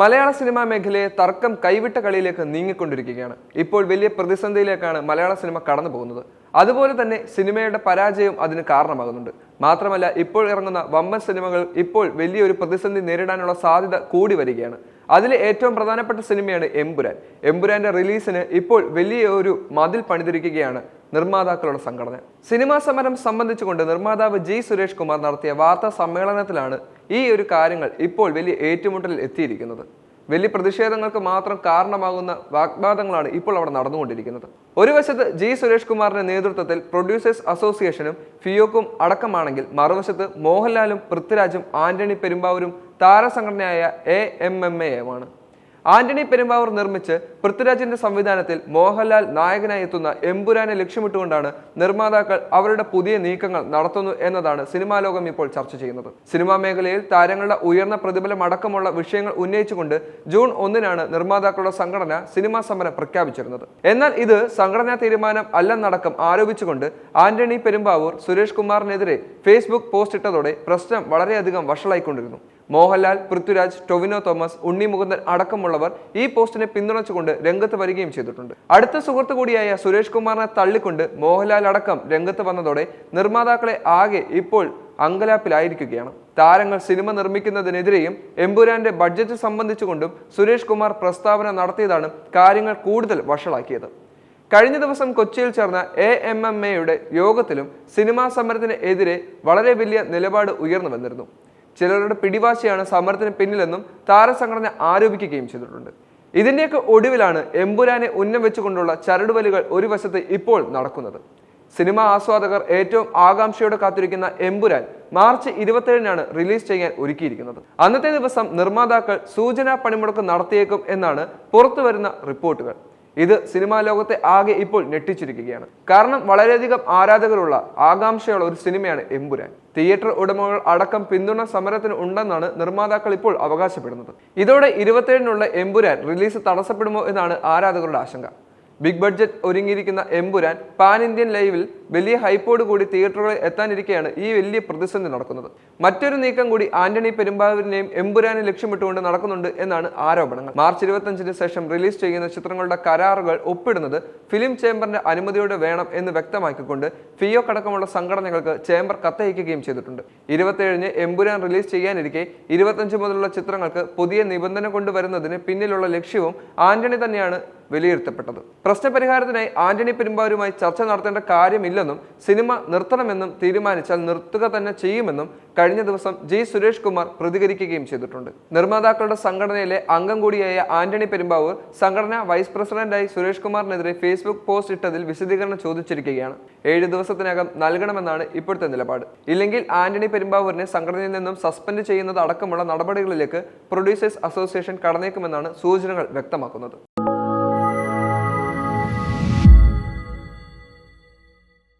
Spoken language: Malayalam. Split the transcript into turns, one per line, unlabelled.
മലയാള സിനിമാ മേഖലയെ തർക്കം കൈവിട്ട കളിയിലേക്ക് നീങ്ങിക്കൊണ്ടിരിക്കുകയാണ്. ഇപ്പോൾ വലിയ പ്രതിസന്ധിയിലേക്കാണ് മലയാള സിനിമ കടന്നു പോകുന്നത്. അതുപോലെ തന്നെ സിനിമയുടെ പരാജയം അതിന് കാരണമാകുന്നുണ്ട്. മാത്രമല്ല ഇപ്പോൾ ഇറങ്ങുന്ന വമ്പൻ സിനിമകൾ ഇപ്പോൾ വലിയൊരു പ്രതിസന്ധി നേരിടാനുള്ള സാധ്യത കൂടി വരികയാണ്. അതിലെ ഏറ്റവും പ്രധാനപ്പെട്ട സിനിമയാണ് എംപുരാൻ എമ്പുരാന്റെ റിലീസിന് ഇപ്പോൾ വലിയ ഒരു മതിൽ പണിതിരിക്കുകയാണ് നിർമ്മാതാക്കളുടെ സംഘടന. സിനിമാ സമരം സംബന്ധിച്ചുകൊണ്ട് നിർമ്മാതാവ് ജി സുരേഷ് കുമാർ നടത്തിയ വാർത്താ സമ്മേളനത്തിലാണ് ഈ ഒരു കാര്യങ്ങൾ ഇപ്പോൾ വലിയ ഏറ്റുമുട്ടലിൽ എത്തിയിരിക്കുന്നത്. വലിയ പ്രതിഷേധങ്ങൾക്ക് മാത്രം കാരണമാകുന്ന വാഗ്വാദങ്ങളാണ് ഇപ്പോൾ അവിടെ നടന്നുകൊണ്ടിരിക്കുന്നത്. ഒരു വശത്ത് ജി സുരേഷ് കുമാറിന്റെ നേതൃത്വത്തിൽ പ്രൊഡ്യൂസേഴ്സ് അസോസിയേഷനും ഫിയോക്കും അടക്കമാണെങ്കിൽ മറുവശത്ത് മോഹൻലാലും പൃഥ്വിരാജും ആന്റണി പെരുമ്പാവൂരും താരസംഘടനയായ എ എം എം എയുമാണ് ആന്റണി പെരുമ്പാവൂർ നിർമ്മിച്ച് പൃഥ്വിരാജിന്റെ സംവിധാനത്തിൽ മോഹൻലാൽ നായകനായി എത്തുന്ന എമ്പുരാനെ ലക്ഷ്യമിട്ടുകൊണ്ടാണ് നിർമ്മാതാക്കൾ അവരുടെ പുതിയ നീക്കങ്ങൾ നടത്തുന്നു എന്നതാണ് സിനിമാ ലോകം ഇപ്പോൾ ചർച്ച ചെയ്യുന്നത്. സിനിമാ മേഖലയിൽ താരങ്ങളുടെ ഉയർന്ന പ്രതിഫലം അടക്കമുള്ള വിഷയങ്ങൾ ഉന്നയിച്ചുകൊണ്ട് ജൂൺ ഒന്നിനാണ് നിർമ്മാതാക്കളുടെ സംഘടന സിനിമാ സമരം പ്രഖ്യാപിച്ചിരുന്നത്. എന്നാൽ ഇത് സംഘടനാ തീരുമാനം അല്ലെന്നടക്കം ആരോപിച്ചുകൊണ്ട് ആന്റണി പെരുമ്പാവൂർ സുരേഷ് കുമാറിനെതിരെ ഫേസ്ബുക്ക് പോസ്റ്റ് ഇട്ടതോടെ പ്രശ്നം വളരെയധികം വഷളായിക്കൊണ്ടിരുന്നു. മോഹൻലാൽ പൃഥ്വിരാജ് ടൊവിനോ തോമസ് ഉണ്ണി മുകുന്ദൻ അടക്കമുള്ളവർ ഈ പോസ്റ്റിനെ പിന്തുണച്ചുകൊണ്ട് രംഗത്ത് വരികയും ചെയ്തിട്ടുണ്ട്. അടുത്ത സുഹൃത്തു കൂടിയായ സുരേഷ് കുമാറിനെ തള്ളിക്കൊണ്ട് മോഹൻലാൽ അടക്കം രംഗത്ത് വന്നതോടെ നിർമ്മാതാക്കളെ ആകെ ഇപ്പോൾ അങ്കലാപ്പിലായിരിക്കുകയാണ്. താരങ്ങൾ സിനിമ നിർമ്മിക്കുന്നതിനെതിരെയും എമ്പുരാന്റെ ബഡ്ജറ്റ് സംബന്ധിച്ചുകൊണ്ടും സുരേഷ് കുമാർ പ്രസ്താവന നടത്തിയതാണ് കാര്യങ്ങൾ കൂടുതൽ വഷളാക്കിയത്. കഴിഞ്ഞ ദിവസം കൊച്ചിയിൽ ചേർന്ന എ എം എം എയുടെ യോഗത്തിലും സിനിമാ സമരത്തിന് എതിരെ വളരെ വലിയ നിലപാട് ഉയർന്നു വന്നിരുന്നു. ചിലരുടെ പിടിവാശിയാണ് സമരത്തിന് പിന്നിലെന്നും താരസംഘടന ആരോപിക്കുകയും ചെയ്തിട്ടുണ്ട്. ഇതിന്റെയൊക്കെ ഒടുവിലാണ് എമ്പുരാനെ ഉന്നം വെച്ചുകൊണ്ടുള്ള ചരടുവലികൾ ഒരു വശത്ത് ഇപ്പോൾ നടക്കുന്നത്. സിനിമ ആസ്വാദകർ ഏറ്റവും ആകാംക്ഷയോടെ കാത്തിരിക്കുന്ന എമ്പുരാൻ മാർച്ച് ഇരുപത്തേഴിനാണ് റിലീസ് ചെയ്യാൻ ഒരുക്കിയിരിക്കുന്നത്. അന്നത്തെ ദിവസം നിർമ്മാതാക്കൾ സൂചനാ പണിമുടക്ക് നടത്തിയേക്കും എന്നാണ് പുറത്തുവരുന്ന റിപ്പോർട്ടുകൾ. ഇത് സിനിമാ ലോകത്തെ ആകെ ഇപ്പോൾ ഞെട്ടിച്ചിരിക്കുകയാണ്. കാരണം വളരെയധികം ആരാധകരുള്ള ആകാംക്ഷയുള്ള ഒരു സിനിമയാണ് എമ്പുരാൻ. തിയേറ്റർ ഉടമകൾ അടക്കം പിന്തുണ സമരത്തിന് ഉണ്ടെന്നാണ് നിർമ്മാതാക്കൾ ഇപ്പോൾ അവകാശപ്പെടുന്നത്. ഇതോടെ ഇരുപത്തിയേഴിനുള്ള എമ്പുരാൻ റിലീസ് തടസ്സപ്പെടുമോ എന്നാണ് ആരാധകരുടെ ആശങ്ക. ബിഗ് ബഡ്ജറ്റ് ഒരുങ്ങിയിരിക്കുന്ന എമ്പുരാൻ പാൻ ഇന്ത്യൻ ലൈവിൽ വലിയ ഹൈപ്പോട് കൂടി തിയേറ്ററുകളിൽ എത്താനിരിക്കെയാണ് ഈ വലിയ പ്രതിസന്ധി നടക്കുന്നത്. മറ്റൊരു നീക്കം കൂടി ആന്റണി പെരുമ്പാവൂരിനെയും എമ്പുരാനെ ലക്ഷ്യമിട്ടുകൊണ്ട് നടക്കുന്നുണ്ട് എന്നാണ് ആരോപണങ്ങൾ. മാർച്ച് ഇരുപത്തഞ്ചിന് ശേഷം റിലീസ് ചെയ്യുന്ന ചിത്രങ്ങളുടെ കരാറുകൾ ഒപ്പിടുന്നത് ഫിലിം ചേംബറിന്റെ അനുമതിയോടെ വേണം എന്ന് വ്യക്തമാക്കിക്കൊണ്ട് ഫിയോ അടക്കമുള്ള സംഘടനകൾക്ക് ചേംബർ കത്തയക്കുകയും ചെയ്തിട്ടുണ്ട്. ഇരുപത്തിയേഴിന് എമ്പുരാൻ റിലീസ് ചെയ്യാനിരിക്കെ ഇരുപത്തഞ്ച് മുതലുള്ള ചിത്രങ്ങൾക്ക് പുതിയ നിബന്ധന കൊണ്ടുവരുന്നതിന് പിന്നിലുള്ള ലക്ഷ്യവും ആന്റണി തന്നെയാണ് വിലയിരുത്തപ്പെട്ടത്. പ്രശ്നപരിഹാരത്തിനായി ആന്റണി പെരുമ്പാവരുമായി ചർച്ച നടത്തേണ്ട കാര്യമില്ലെന്നും സിനിമ നിർത്തണമെന്നും തീരുമാനിച്ചാൽ നിർത്തുക തന്നെ ചെയ്യുമെന്നും കഴിഞ്ഞ ദിവസം ജി സുരേഷ് കുമാർ പ്രതികരിക്കുകയും ചെയ്തിട്ടുണ്ട്. നിർമ്മാതാക്കളുടെ സംഘടനയിലെ അംഗം കൂടിയായ ആന്റണി പെരുമ്പാവൂർ സംഘടനാ വൈസ് പ്രസിഡന്റായി സുരേഷ് കുമാറിനെതിരെ ഫേസ്ബുക്ക് പോസ്റ്റ് ഇട്ടതിൽ വിശദീകരണം ചോദിച്ചിരിക്കുകയാണ്. ഏഴ് ദിവസത്തിനകം നൽകണമെന്നാണ് ഇപ്പോഴത്തെ നിലപാട്. ഇല്ലെങ്കിൽ ആന്റണി പെരുമ്പാവൂരിനെ സംഘടനയിൽ നിന്നും സസ്പെൻഡ് ചെയ്യുന്നത് അടക്കമുള്ള നടപടികളിലേക്ക് പ്രൊഡ്യൂസേഴ്സ് അസോസിയേഷൻ കടന്നേക്കുമെന്നാണ് സൂചനകൾ വ്യക്തമാക്കുന്നത്.